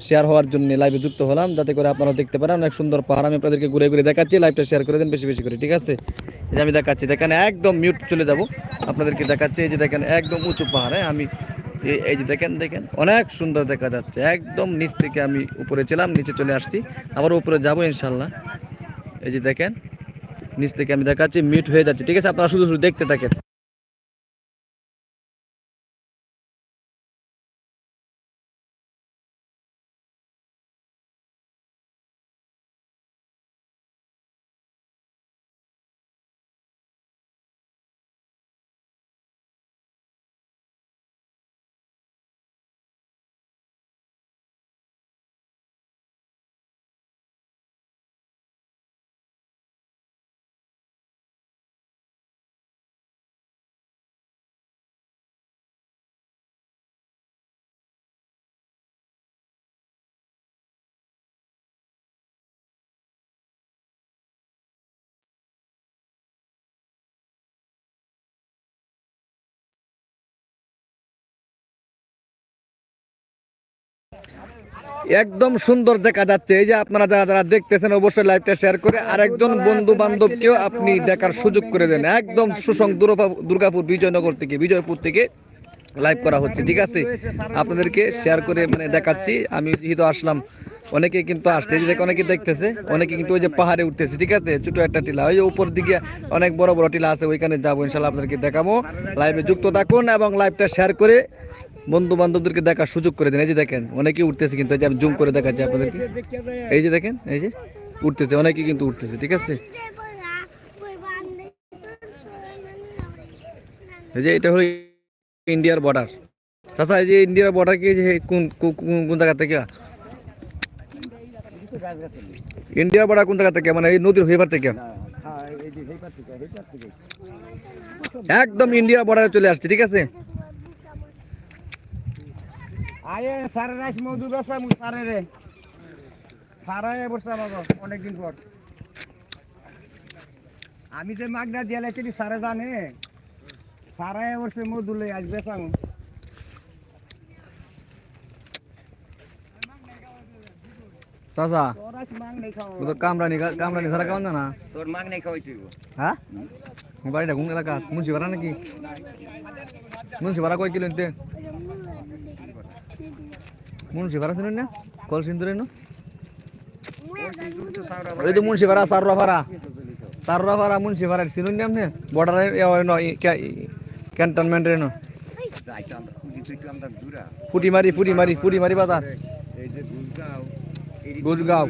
Share হওয়ার জন্য লাইভে যুক্ত হলাম, যাতে করে আপনারা দেখতে পারেন। অনেক সুন্দর পাহাড়, আমি আপনাদেরকে ঘুরে ঘুরে দেখাচ্ছি লাইভটা শেয়ার করে দেন বেশি বেশি করে, ঠিক আছে? এই যে আমি দেখাচ্ছি, দেখেন একদম মিউট চলে যাব। আপনাদেরকে দেখাচ্ছি, এই যে দেখেন একদম উঁচু পাহাড়ে, আমি এই- যে দেখেন দেখেন, অনেক সুন্দর দেখা যাচ্ছে। একদম নিচ থেকে আমি উপরে ছিলাম, নিচে চলে আসছি, আবার উপরে যাব ইনশাল্লাহ এই যে দেখেন, নিচ থেকে আমি দেখাচ্ছি মিউট হয়ে যাচ্ছে, ঠিক আছে? আপনারা শুধু শুধু দেখতে থাকেন। একদম সুন্দর দেখা যাচ্ছে। এই যে আপনারা যারা যারা দেখতেছেন অবশ্যই লাইভটা শেয়ার করে আরেকজন বন্ধু বান্ধবকেও আপনি দেখার সুযোগ করে দেন। একদম সুসং দুর্গা- দুর্গাপুর বিজয়নগর থেকে বিজয়পুর থেকে লাইভ করা হচ্ছে ঠিক আছে? আপনাদেরকে শেয়ার করে মানে দেখাচ্ছি। আমি যেহেতু আসলাম অনেকে কিন্তু আসছে দেখে অনেকে দেখতেছে অনেকে কিন্তু ওই যে পাহাড়ে উঠতেছে ঠিক আছে? ছোট একটা টিলা ওই যে উপর দিকে অনেক বড় বড় টিলা আছে ওইখানে যাব ইনশাল্লাহ আপনাদেরকে দেখাবো। লাইভে যুক্ত থাকুন এবং লাইভটা শেয়ার করে বন্ধু বান্ধবদেরকে দেখার সুযোগ করে দেন। এই যে দেখেন, অনেকেই উঠতেছে কিন্তু, এই যে আমি জুম করে দেখাচ্ছি আপনাদেরকে। এই যে দেখেন, এই যে উঠতেছে, অনেকেই কিন্তু উঠতেছে, ঠিক আছে? এই যে এটা হলো ইন্ডিয়ার বর্ডার চাচা, এই যে ইন্ডিয়ার বর্ডার কি কোন, কোন- জায়গা থেকে? ইন্ডিয়ার বর্ডার কোন জায়গা থেকে? মানে এই নদীর হেবার থেকে? একদম ইন্ডিয়ার বর্ডারে চলে আসছে, ঠিক আছে? আয়ে সারে রাইস মধু বেসা মু সারে রে। সারায় বসে আমাকে অনেকদিন পর। আমি যে মাগনা দিয়ে লাইছি সারে জানে। সারায় বসে মধু লই আজ বেসামু চাচা তো কামরানি কামরানি সারা কেমন জানা তোর মাগ নেই খাওয়াই তুই হ্যাঁ? বাড়িটা কোন এলাকা মুন্সিপাড়া নাকি? মুন্সিপাড়া কয় কিলো নিতে? মুন্সিপাড়া শুনুন না? কল সিন্দুরে না? ওই তো মুন্সিপাড়া সাররাফাড়া সাররাফাড়া মুন্সিপাড়া শুনুন না আপনি? বর্ডারে ক্যান্টনমেন্টের না ফুটি মারি ফুটি মারি ফুটি মারি বাজার। গুজগাঁও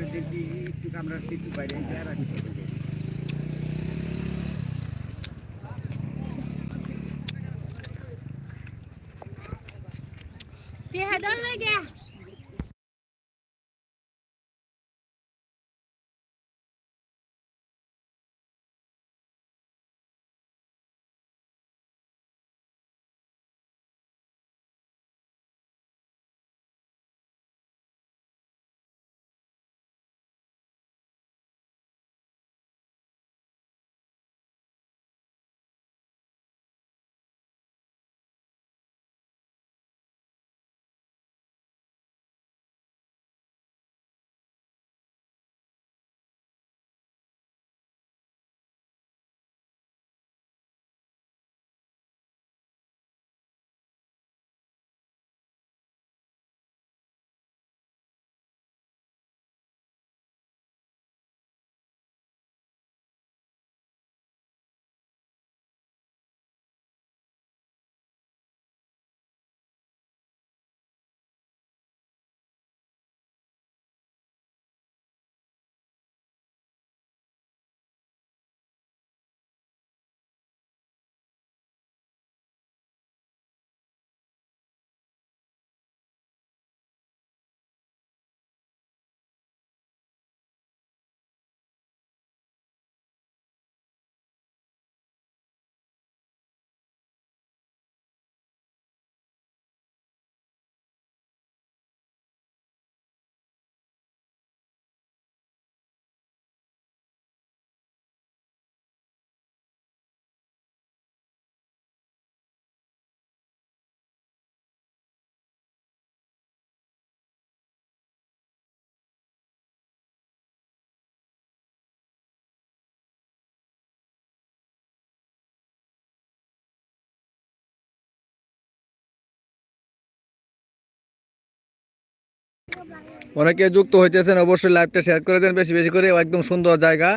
অনেকে যুক্ত হইতেছেন, অবশ্যই লাইভটা শেয়ার করে দেন বেশি বেশি করে। একদম সুন্দর জায়গা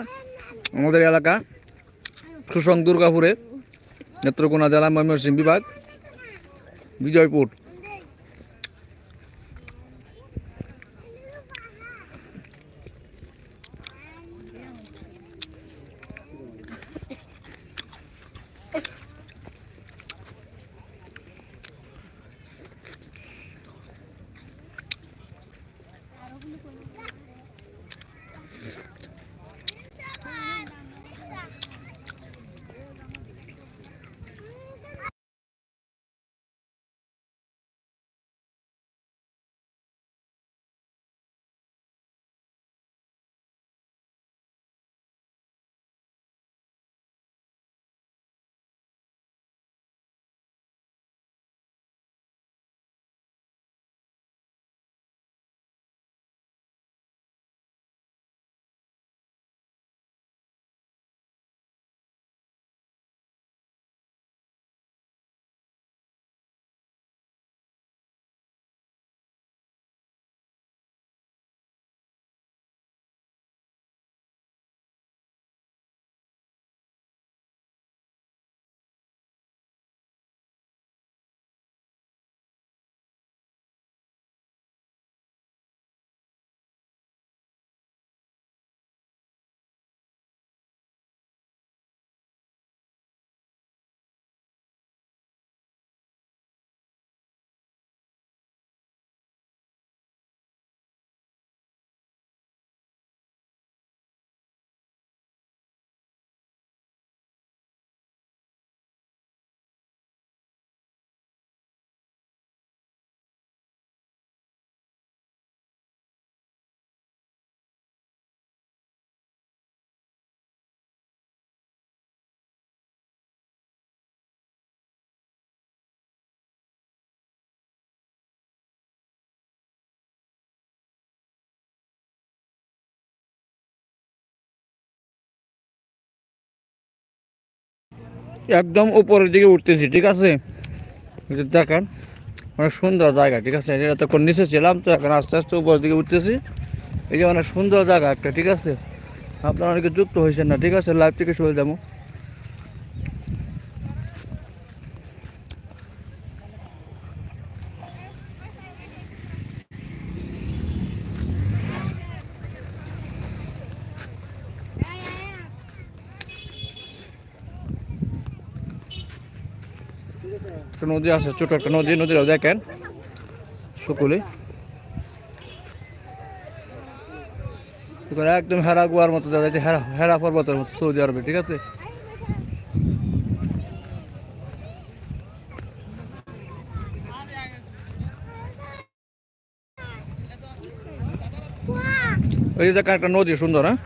আমাদের এলাকা, সুসং দুর্গাপুরে, নেত্রকোনা জেলা ময়মনসিংহ বিভাগ, বিজয়পুর। একদম উপরের দিকে উঠতেছি, ঠিক আছে? দেখেন, অনেক সুন্দর জায়গা, ঠিক আছে? এটা তখন নিচে ছিলাম, তো এখন আস্তে আস্তে উপরের দিকে উঠতেছি। এই যে অনেক সুন্দর জায়গা একটা, ঠিক আছে? আপনারা অনেকে যুক্ত হয়েছেন না, ঠিক আছে? লাইভ থেকে চলে যাব। একটা নদী আছে ছোট একটা নদী নদীরাও দেখেন। সকলে। একদম হেরা গোয়ার মতো দেখা যাচ্ছে হেরা হেরা পর্বতের মতো সৌদি আরবে ঠিক আছে? ওই যে দেখেন একটা নদী সুন্দর হ্যাঁ?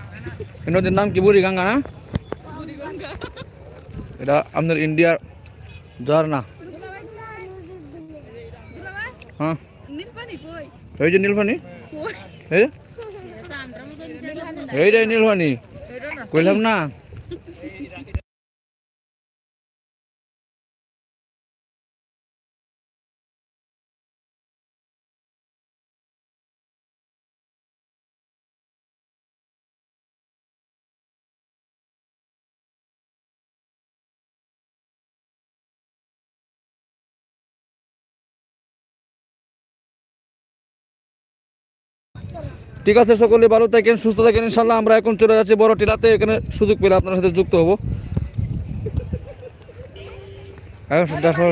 এই নদীর নাম কি? বুড়িগঙ্গা না? এটা আপনার ইন্ডিয়ার ঝর্ণা। হ্যাঁ। এই যে নীলফানি। কই? এই সান্দ্রা এইটাই নীলফানি। কইলাম না। ঠিক আছে, সকলে ভালো থাকেন, সুস্থ থাকেন ইনশাল্লাহ আমরা এখন চলে যাচ্ছি বড় টিলাতে, এখানে সুযোগ পেলে আপনার সাথে যুক্ত হব। এখন দেখো।